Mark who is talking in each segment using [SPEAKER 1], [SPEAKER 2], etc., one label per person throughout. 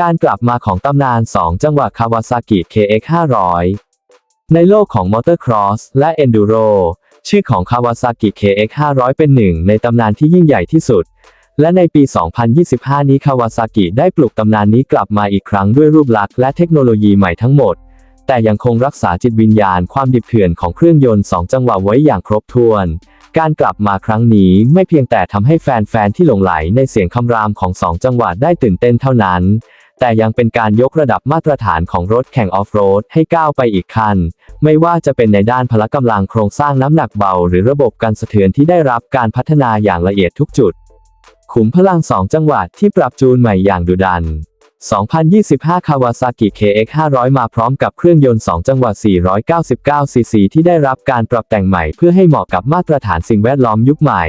[SPEAKER 1] การกลับมาของตำนาน 2 จังหวะคาวาซากิ KX 500ในโลกของมอเตอร์ครอสและเอนดูโรชื่อของคาวาซากิ KX 500เป็นหนึ่งในตำนานที่ยิ่งใหญ่ที่สุด และในปี 2025 นี้คาวาซากิได้ปลุกตำนานนี้กลับมาอีกครั้งด้วยรูปลักษณ์และเทคโนโลยีใหม่ทั้งหมด แต่ยังคงรักษาจิตวิญญาณความดิบเถื่อนของเครื่องยนต์ 2 จังหวะไว้อย่างครบถ้วน การกลับมาครั้งนี้ไม่เพียงแต่ทำให้แฟนๆที่หลงไหลในเสียงคำรามของ 2 จังหวะได้ตื่นเต้นเท่านั้น แต่ยังเป็นการยกระดับมาตรฐานของรถแข่งออฟโรดให้ก้าวไปอีกขั้น ไม่ว่าจะเป็นในด้านพละกำลังโครงสร้างน้ำหนักเบา หรือระบบการสะเทือนที่ได้รับการพัฒนาอย่างละเอียดทุกจุด ขุมพลัง2จังหวะที่ปรับจูนใหม่อย่างดุดัน 2025 Kawasaki KX 500 มาพร้อมกับเครื่องยนต์ 2 จังหวะ 499 ซีซี ที่ได้รับการปรับแต่งใหม่เพื่อให้เหมาะกับมาตรฐานสิ่งแวดล้อมยุคใหม่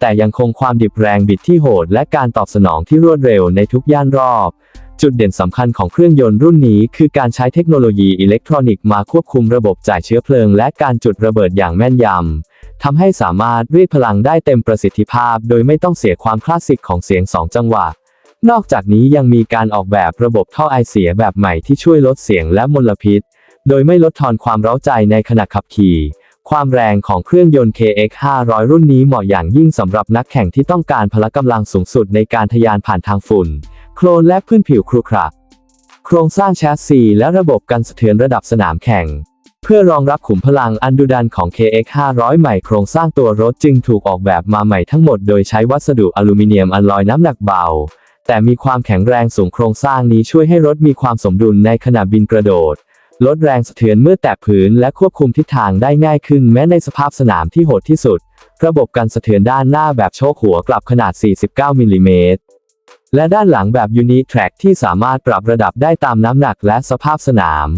[SPEAKER 1] แต่ยังคงความดิบแรงบิดที่โหด และการตอบสนองที่รวดเร็วในทุกย่านรอบ จุดเด่นสำคัญของเครื่องยนต์รุ่นนี้ คือการใช้เทคโนโลยีอิเล็กทรอนิกส์มาควบคุมระบบจ่ายเชื้อเพลิง และการจุดระเบิดอย่างแม่นยำทำให้สามารถรีดพลังได้เต็มประสิทธิภาพ โดยไม่ต้องเสียความคลาสสิกของเสียง 2 จังหวะ นอกจากนี้ยังมีการออกแบบระบบท่อไอเสียแบบใหม่ที่ช่วยลดเสียงและมลพิษ โดยไม่ลดทอนความเร้าใจในขณะขับขี่ ความแรงของเครื่องยนต์ KX 500 รุ่นนี้เหมาะอย่างยิ่งสำหรับนักแข่งที่ต้องการพละกำลังสูงสุดในการทะยานผ่านทางฝุ่น โคลนและพื้นผิวครุขระโครงสร้างแชสซีและระบบกันสะเทือนระดับสนามแข่ง เพื่อรองรับขุมพลังอันดุดันของ KX 500 ใหม่โครงสร้างตัวรถจึงถูกออกแบบมาใหม่ทั้งหมดโดยใช้วัสดุอลูมิเนียมอัลลอยน้ำหนักเบา แต่มีความแข็งแรงสูงโครงสร้างนี้ช่วยให้รถมีความสมดุลในขณะบินกระโดด ลดแรงสะเทือนเมื่อแตะพื้นและควบคุมทิศทางได้ง่ายขึ้นแม้ในสภาพสนามที่โหดที่สุด ระบบการสะเทือนด้านหน้าแบบโชกหัวกลับขนาด 49มิลลิเมตร และด้านหลังแบบยูนิแทร็กที่สามารถปรับระดับได้ตามน้ำหนักและสภาพสนาม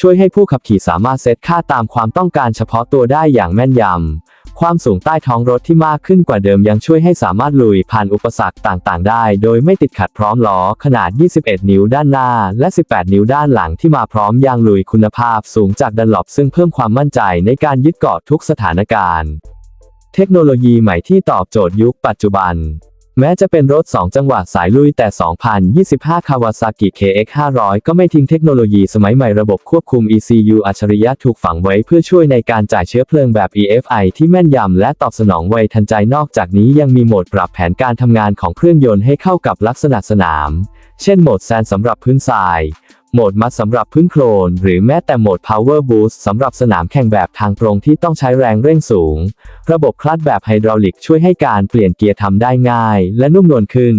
[SPEAKER 1] ช่วยให้ผู้ขับขี่สามารถเซตค่าตามความต้องการเฉพาะตัวได้อย่างแม่นยำ ความสูงใต้ท้องรถที่มากขึ้นกว่าเดิมยังช่วยให้สามารถลุยผ่านอุปสรรคต่างๆ ได้ โดยไม่ติดขัดพร้อมล้อขนาด 21 นิ้วด้านหน้า และ 18 นิ้วด้านหลังที่มาพร้อมยางลุยคุณภาพสูงจากดันหลบซึ่งเพิ่มความมั่นใจในการยึดเกาะทุกสถานการณ์ เทคโนโลยีใหม่ที่ตอบโจทย์ยุคปัจจุบัน แม้จะเป็นรถ 2 จังหวะสายลุยแต่ 2025 Kawasaki KX 500 ก็ไม่ทิ้งเทคโนโลยีสมัยใหม่ระบบควบคุม ECU อัจฉริยะถูกฝังไว้เพื่อช่วยในการจ่ายเชื้อเพลิงแบบ EFI ที่แม่นยำและตอบสนองไวทันใจนอกจากนี้ยังมีโหมดปรับแผนการทำงานของเครื่องยนต์ให้เข้ากับลักษณะสนาม เช่นโหมดแซนสำหรับพื้นทราย โหมดมัดสำหรับพื้นโคลน หรือแม้แต่โหมด Power Boost สำหรับสนามแข่งแบบทางตรงที่ต้องใช้แรงเร่งสูง ระบบคลัตช์แบบไฮดรอลิกช่วยให้การเปลี่ยนเกียร์ทำได้ง่าย และนุ่มนวลขึ้น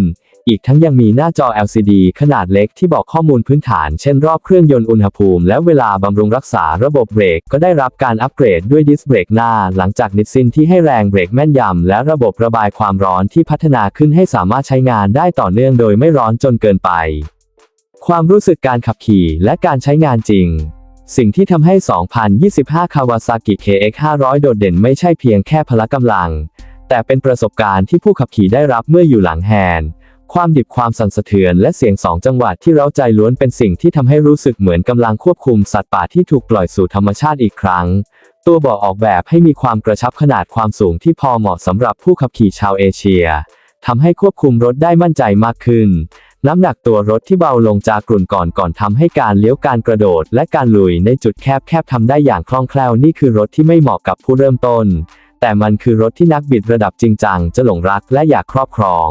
[SPEAKER 1] อีกทั้งยังมีหน้าจอ LCD ขนาดเล็กที่บอกข้อมูลพื้นฐาน เช่นรอบเครื่องยนต์อุณหภูมิ และเวลาบำรุงรักษาระบบเบรก ก็ได้รับการอัปเกรดด้วยดิสเบรกหน้า หลังจากนิสซินที่ให้แรงเบรกแม่นยำ และระบบระบายความร้อนที่พัฒนาขึ้นให้สามารถใช้งานได้ต่อเนื่องโดยไม่ร้อนจนเกินไป ความรู้สึกการขับขี่และการใช้งานจริงสิ่งที่ทำให้ 2025 Kawasaki KX 500 โดดเด่นไม่ใช่เพียงแค่พละกำลัง แต่เป็นประสบการณ์ที่ผู้ขับขี่ได้รับเมื่ออยู่หลังแฮนด์ ความดิบความสั่นสะเทือนและเสียงสองจังหวะที่เร้าใจล้วนเป็นสิ่งที่ทำให้รู้สึกเหมือนกำลังควบคุมสัตว์ป่าที่ถูกปล่อยสู่ธรรมชาติอีกครั้ง ตัวบาะออกแบบให้มีความกระชับขนาดความสูงที่พอเหมาะสำหรับผู้ขับขี่ชาวเอเชียทำให้ควบคุมรถได้มั่นใจมากขึ้น น้ำหนักตัวรถที่เบาลงจากกลุ่นก่อนก่อนทำให้การเลี้ยวการกระโดด และการลุยในจุดแคบแคบทำได้อย่างคล่องแคล่วนี่คือรถที่ไม่เหมาะกับผู้เริ่มต้น แต่มันคือรถที่นักบิดระดับจริงจังจะหลงรักและอยากครอบครอง